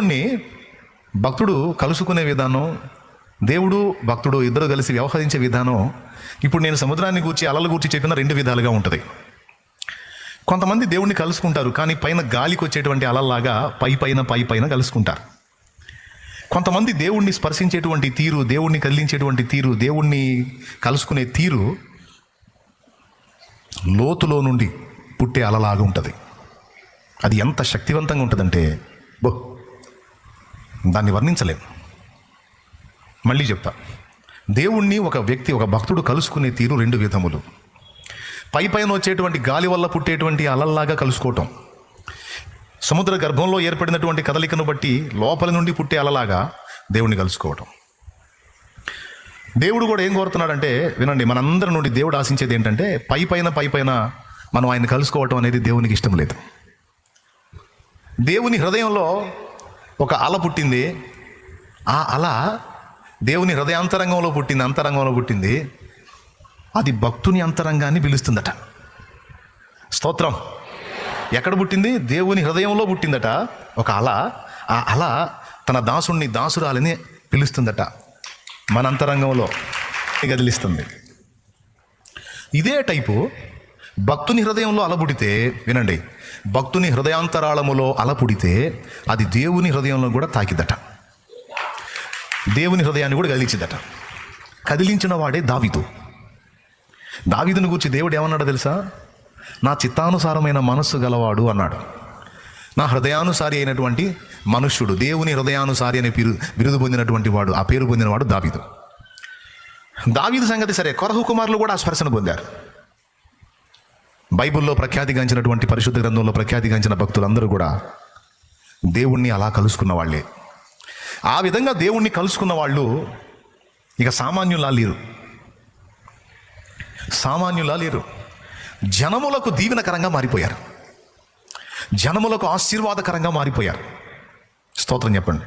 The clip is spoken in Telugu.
దేవుణ్ణి భక్తుడు కలుసుకునే విధానం దేవుడు భక్తుడు ఇద్దరు కలిసి వ్యవహరించే విధానం ఇప్పుడు నేను సముద్రాన్ని గూర్చి అలల గూర్చి చెప్పిన రెండు విధాలుగా ఉంటుంది. కొంతమంది దేవుణ్ణి కలుసుకుంటారు కానీ పైన గాలికి వచ్చేటువంటి అలల్లాగా పై పైన పై పైన కలుసుకుంటారు. కొంతమంది దేవుణ్ణి స్పర్శించేటువంటి తీరు దేవుణ్ణి కదిలించేటువంటి తీరు దేవుణ్ణి కలుసుకునే తీరు లోతులో నుండి పుట్టే అలలాగా ఉంటుంది. అది ఎంత శక్తివంతంగా ఉంటుందంటే బో దాన్ని వర్ణించలేం. మళ్ళీ చెప్తా. దేవుణ్ణి ఒక వ్యక్తి ఒక భక్తుడు కలుసుకునే తీరు రెండు విధములు. పై పైన వచ్చేటువంటి గాలి వల్ల పుట్టేటువంటి అలల్లాగా కలుసుకోవటం. సముద్ర గర్భంలో ఏర్పడినటువంటి కదలికను బట్టి లోపల నుండి పుట్టే అలలాగా దేవుణ్ణి కలుసుకోవటం. దేవుడు కూడా ఏం కోరుతున్నాడంటే వినండి మనందరి నుండి దేవుడు ఆశించేది ఏంటంటే పై పైన పై పైన మనం ఆయన కలుసుకోవటం అనేది దేవునికి ఇష్టం లేదు. దేవుని హృదయంలో ఒక అల పుట్టింది. ఆ అల దేవుని హృదయాంతరంగంలో పుట్టింది అంతరంగంలో పుట్టింది. అది భక్తుని అంతరంగాన్ని పిలుస్తుందట. స్తోత్రం. ఎక్కడ పుట్టింది? దేవుని హృదయంలో పుట్టిందట ఒక అల. ఆ అల తన దాసుణ్ణి దాసురాలని పిలుస్తుందట. మన అంతరంగంలో గదిలిస్తుంది. ఇదే టైపు భక్తుని హృదయంలో అలపుడితే వినండి భక్తుని హృదయాంతరాళములో అలపుడితే అది దేవుని హృదయంలో కూడా తాకిదట దేవుని హృదయాన్ని కూడా కదిలించిందట కదిలించిన వాడే దావిదు. దావిదుని గురించి దేవుడు ఏమన్నాడు తెలుసా? నా చిత్తానుసారమైన మనస్సు గలవాడు అన్నాడు. నా హృదయానుసారి అయినటువంటి మనుష్యుడు దేవుని హృదయానుసారి అనే పేరు బిరుదు పొందినటువంటి వాడు ఆ పేరు పొందినవాడు దావిదు. దావిదు సంగతి సరే కొరహు కుమారులు కూడా ఆ స్పర్శను పొందారు. బైబిల్లో ప్రఖ్యాతిగాంచినటువంటి పరిశుద్ధ గ్రంథంలో ప్రఖ్యాతిగాంచిన భక్తులందరూ కూడా దేవుణ్ణి అలా కలుసుకున్న వాళ్ళే. ఆ విధంగా దేవుణ్ణి కలుసుకున్న వాళ్ళు ఇక సామాన్యులా లేరు. సామాన్యులా లేరు. జనములకు దీవెనకరంగా మారిపోయారు. జనములకు ఆశీర్వాదకరంగా మారిపోయారు. స్తోత్రం చెప్పండి.